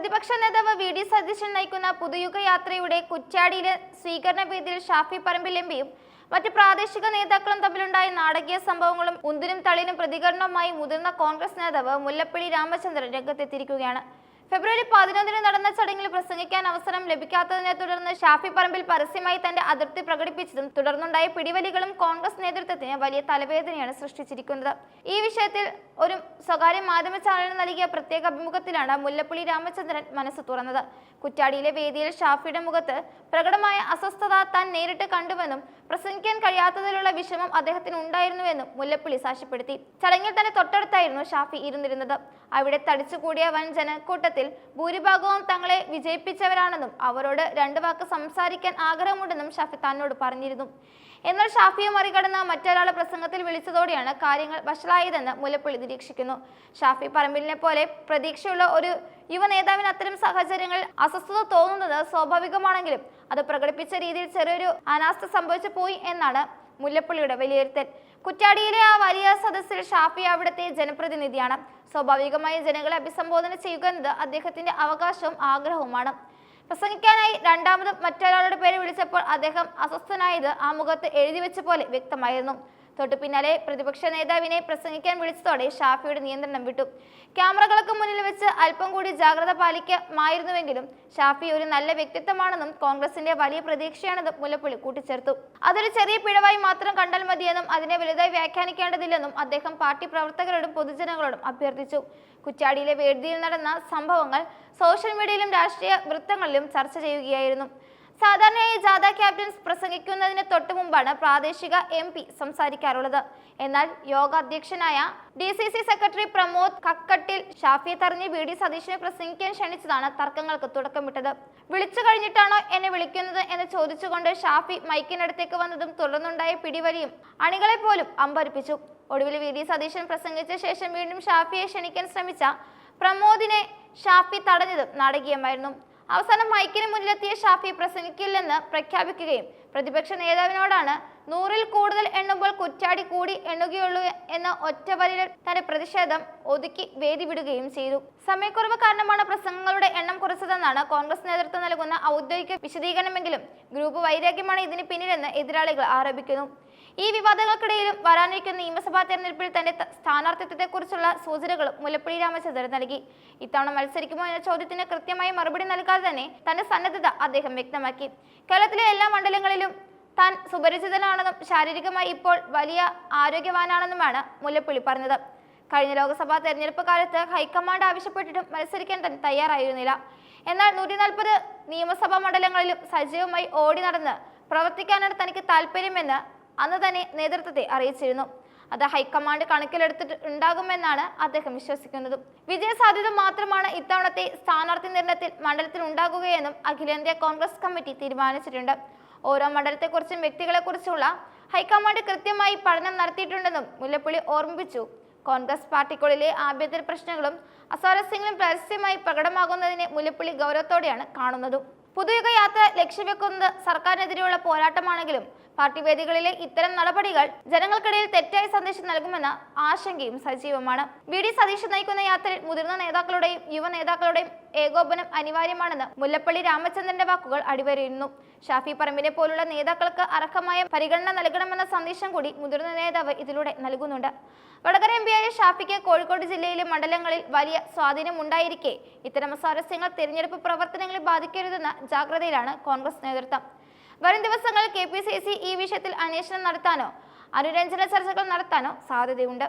പ്രതിപക്ഷ നേതാവ് V D Satheesan നയിക്കുന്ന പുതുയുഗ യാത്രയുടെ കുറ്റ്യാടിയിലെ സ്വീകരണ വേദിയിൽ ഷാഫി പറമ്പിൽ എം പിയും മറ്റ് പ്രാദേശിക നേതാക്കളും തമ്മിലുണ്ടായ നാടകീയ സംഭവങ്ങളും ഉന്തിനും തളിനും പ്രതികരണവുമായി മുതിർന്ന കോൺഗ്രസ് നേതാവ് മുല്ലപ്പള്ളി രാമചന്ദ്രൻ രംഗത്തെത്തിയിരിക്കുകയാണ്. ഫെബ്രുവരി പതിനൊന്നിന് നടന്ന ചടങ്ങിൽ പ്രസംഗിക്കാൻ അവസരം ലഭിക്കാത്തതിനെ തുടർന്ന് ഷാഫി പറമ്പിൽ പരസ്യമായി തന്റെ അതിർത്തി പ്രകടിപ്പിച്ചതും തുടർന്നുണ്ടായ പിടിവലികളും കോൺഗ്രസ് നേതൃത്വത്തിന് വലിയ തലവേദനയാണ് സൃഷ്ടിച്ചിരിക്കുന്നത്. ഈ വിഷയത്തിൽ ഒരു സ്വകാര്യ മാധ്യമ ചാനലിന് നൽകിയ പ്രത്യേക അഭിമുഖത്തിലാണ് മുല്ലപ്പള്ളി രാമചന്ദ്രൻ മനസ്സ് തുറന്നത്. കുറ്റാടിയിലെ വേദിയിൽ ഷാഫിയുടെ മുഖത്ത് പ്രകടമായ അസ്വസ്ഥത താൻ നേരിട്ട് കണ്ടുവെന്നും പ്രസംഗിക്കാൻ കഴിയാത്തതിലുള്ള വിഷമം അദ്ദേഹത്തിന് ഉണ്ടായിരുന്നുവെന്നും മുല്ലപ്പള്ളി സാക്ഷ്യപ്പെടുത്തി. ചടങ്ങിൽ തന്നെ തൊട്ടടുത്തായിരുന്നു ഷാഫി ഇരുന്നിരുന്നത്. അവിടെ തടിച്ചുകൂടിയ വൻ ജനക്കൂട്ടത്തിൽ ഭൂരിഭാഗവും തങ്ങളെ വിജയിപ്പിച്ചവരാണെന്നും അവരോട് രണ്ടു വാക്ക് സംസാരിക്കാൻ ആഗ്രഹമുണ്ടെന്നും ഷാഫി താനോട് പറഞ്ഞിരുന്നു. എന്നാൽ ഷാഫിയെ മറികടന്ന മറ്റൊരാളെ പ്രസംഗത്തിൽ വിളിച്ചതോടെയാണ് കാര്യങ്ങൾ വഷളായതെന്ന് മുല്ലപ്പള്ളി നിരീക്ഷിക്കുന്നു. ഷാഫി പറമ്പിലിനെ പോലെ പ്രതീക്ഷയുള്ള ഒരു യുവ നേതാവിന് അത്തരം സാഹചര്യങ്ങളിൽ അസ്വസ്ഥത തോന്നുന്നത് സ്വാഭാവികമാണെങ്കിലും അത് പ്രകടിപ്പിച്ച രീതിയിൽ ചെറിയൊരു അനാസ്ഥ സംഭവിച്ചു പോയി എന്നാണ് മുല്ലപ്പള്ളിയുടെ വിലയിരുത്തൽ. കുറ്റാടിയിലെ ആ വലിയ സദസ്സിൽ ഷാഫി അവിടുത്തെ ജനപ്രതിനിധിയാണ്. സ്വാഭാവികമായി ജനങ്ങളെ അഭിസംബോധന ചെയ്യുക എന്നത് അദ്ദേഹത്തിന്റെ അവകാശവും ആഗ്രഹവുമാണ്. പ്രസംഗിക്കാനായി രണ്ടാമതും മറ്റൊരാളുടെ പേര് വിളിച്ചപ്പോൾ അദ്ദേഹം അസ്വസ്ഥനായത് ആ മുഖത്ത് എഴുതി വെച്ച പോലെ വ്യക്തമായിരുന്നു. തൊട്ടു പിന്നാലെ പ്രതിപക്ഷ നേതാവിനെ പ്രസംഗിക്കാൻ വിളിച്ചതോടെ ഷാഫിയുടെ നിയന്ത്രണം വിട്ടു. ക്യാമറകൾക്ക് മുന്നിൽ വെച്ച് അല്പം കൂടി ജാഗ്രത പാലിക്കാമായിരുന്നുവെങ്കിലും ഷാഫി ഒരു നല്ല വ്യക്തിത്വമാണെന്നും കോൺഗ്രസിന്റെ വലിയ പ്രതീക്ഷയാണെന്നും മുല്ലപ്പള്ളി കൂട്ടിച്ചേർത്തു. അതൊരു ചെറിയ പിഴവായി മാത്രം കണ്ടാൽ മതിയെന്നും അതിനെ വലുതായി വ്യാഖ്യാനിക്കേണ്ടതില്ലെന്നും അദ്ദേഹം പാർട്ടി പ്രവർത്തകരോടും പൊതുജനങ്ങളോടും അഭ്യർത്ഥിച്ചു. കുറ്റാടിയിലെ വേദിയിൽ നടന്ന സംഭവങ്ങൾ സോഷ്യൽ മീഡിയയിലും രാഷ്ട്രീയ വൃത്തങ്ങളിലും ചർച്ച ചെയ്യുകയായിരുന്നു. സാധാരണയായി ജാഥ ക്യാപ്റ്റൻസ് പ്രസംഗിക്കുന്നതിന് തൊട്ടു മുമ്പാണ് പ്രാദേശിക എം പി സംസാരിക്കാറുള്ളത്. എന്നാൽ യോഗ അധ്യക്ഷനായ D C C secretary Pramod Kakkattil ഷാഫിയെ തറഞ്ഞ് വി ഡി സതീഷിനെ പ്രസംഗിക്കാൻ ക്ഷണിച്ചതാണ് തർക്കങ്ങൾക്ക് തുടക്കമിട്ടത്. വിളിച്ചു കഴിഞ്ഞിട്ടാണോ എന്നെ വിളിക്കുന്നത് എന്ന് ചോദിച്ചുകൊണ്ട് ഷാഫി മൈക്കിനടുത്തേക്ക് വന്നതും തുടർന്നുണ്ടായ പിടിവലിയും അണികളെ പോലും അമ്പരിപ്പിച്ചു. ഒടുവിൽ വി ഡി സതീശൻ പ്രസംഗിച്ച ശേഷം വീണ്ടും ഷാഫിയെ ക്ഷണിക്കാൻ ശ്രമിച്ച പ്രമോദിനെ ഷാഫി തടഞ്ഞതും നാടകീയമായിരുന്നു. അവസാനം മൈക്കിന് മുന്നിലെത്തിയ ഷാഫി പ്രസംഗിക്കില്ലെന്ന് പ്രഖ്യാപിക്കുകയും പ്രതിപക്ഷ നേതാവിനോടാണ് നൂറിൽ കൂടുതൽ എണ്ണുമ്പോൾ കുറ്റാടി കൂടി എണ്ണുകയുള്ളൂ എന്ന ഒറ്റവരിയിലെ തന്റെ പ്രതിഷേധം ഒതുക്കി വേദി വിടുകയും ചെയ്തു. സമയക്കുറവ് കാരണമാണ് പ്രസംഗങ്ങളുടെ എണ്ണം കുറച്ചതെന്നാണ് കോൺഗ്രസ് നേതൃത്വം നൽകുന്ന ഔദ്യോഗിക വിശദീകരണമെങ്കിലും ഗ്രൂപ്പ് വൈരാഗ്യമാണ് ഇതിന് പിന്നിലെന്ന് എതിരാളികൾ ആരോപിക്കുന്നു. ഈ വിവാദങ്ങൾക്കിടയിലും വരാനിരിക്കുന്ന നിയമസഭാ തെരഞ്ഞെടുപ്പിൽ തന്റെ സ്ഥാനാർത്ഥിത്വത്തെക്കുറിച്ചുള്ള സൂചനകളും മുല്ലപ്പള്ളി രാമചന്ദ്രൻ നൽകി. ഇത്തവണ മത്സരിക്കുമോ എന്ന ചോദ്യത്തിന് കൃത്യമായി മറുപടി നൽകാതെ തന്നെ തന്റെ സന്നദ്ധത അദ്ദേഹം വ്യക്തമാക്കി. കേരളത്തിലെ എല്ലാ മണ്ഡലങ്ങളിലും താൻ സുപരിചിതനാണെന്നും ശാരീരികമായി ഇപ്പോൾ വലിയ ആരോഗ്യവാനാണെന്നുമാണ് മുല്ലപ്പള്ളി പറഞ്ഞത്. കഴിഞ്ഞ ലോക്സഭാ തെരഞ്ഞെടുപ്പ് കാലത്ത് ഹൈക്കമാൻഡ് ആവശ്യപ്പെട്ടിട്ടും മത്സരിക്കാൻ തന്നെ തയ്യാറായിരുന്നില്ല. എന്നാൽ നൂറ്റി നാൽപ്പത് നിയമസഭാ മണ്ഡലങ്ങളിലും സജീവമായി ഓടി നടന്ന് പ്രവർത്തിക്കാനാണ് തനിക്ക് താല്പര്യമെന്ന് അന്ന് തന്നെ നേതൃത്വത്തെ അറിയിച്ചിരുന്നു. അത് ഹൈക്കമാൻഡ് കണക്കിലെടുത്തിട്ട് ഉണ്ടാകുമെന്നാണ് അദ്ദേഹം വിശ്വസിക്കുന്നത്. വിജയസാധ്യത മാത്രമാണ് ഇത്തവണത്തെ സ്ഥാനാർത്ഥി നിർണയത്തിൽ മണ്ഡലത്തിൽ ഉണ്ടാകുകയെന്നും അഖിലേന്ത്യാ കോൺഗ്രസ് കമ്മിറ്റി തീരുമാനിച്ചിട്ടുണ്ട്. ഓരോ മണ്ഡലത്തെക്കുറിച്ചും വ്യക്തികളെക്കുറിച്ചുള്ള ഹൈക്കമാൻഡ് കൃത്യമായി പഠനം നടത്തിയിട്ടുണ്ടെന്നും മുല്ലപ്പള്ളി ഓർമ്മിപ്പിച്ചു. കോൺഗ്രസ് പാർട്ടിക്കുള്ളിലെ ആഭ്യന്തര പ്രശ്നങ്ങളും അസ്വാരസ്യങ്ങളും പരസ്യമായി പ്രകടമാകുന്നതിനെ മുല്ലപ്പള്ളി ഗൗരവത്തോടെയാണ് കാണുന്നതും. പുതുയുഗ യാത്ര ലക്ഷ്യവെക്കുന്നത് സർക്കാരിനെതിരെയുള്ള പോരാട്ടമാണെങ്കിലും പാർട്ടി വേദികളിലെ ഇത്തരം നടപടികൾ ജനങ്ങൾക്കിടയിൽ തെറ്റായ സന്ദേശം നൽകുമെന്ന ആശങ്കയും സജീവമാണ്. വി ഡി സതീശൻ നയിക്കുന്ന യാത്രയിൽ മുതിർന്ന നേതാക്കളുടെയും യുവ നേതാക്കളുടെയും ഏകോപനം അനിവാര്യമാണെന്ന് മുല്ലപ്പള്ളി രാമചന്ദ്രന്റെ വാക്കുകൾ അടിവരയിരുന്നു ഷാഫി പറമ്പിനെ പോലുള്ള നേതാക്കൾക്ക് അർഹമായ പരിഗണന നൽകണമെന്ന സന്ദേശം കൂടി മുതിർന്ന നേതാവ് ഇതിലൂടെ നൽകുന്നുണ്ട്. വടകര എം പിയായ ഷാഫിക്ക് കോഴിക്കോട് ജില്ലയിലെ മണ്ഡലങ്ങളിൽ വലിയ സ്വാധീനം ഉണ്ടായിരിക്കെ ഇത്തരം സ്വാരസ്യങ്ങൾ തിരഞ്ഞെടുപ്പ് പ്രവർത്തനങ്ങളെ ബാധിക്കരുതെന്ന ജാഗ്രതയിലാണ് കോൺഗ്രസ് നേതൃത്വം. വരും ദിവസങ്ങൾ കെ പി സി സി ഈ വിഷയത്തിൽ അന്വേഷണം നടത്താനോ അനുരഞ്ജന ചർച്ചകൾ നടത്താനോ സാധ്യതയുണ്ട്.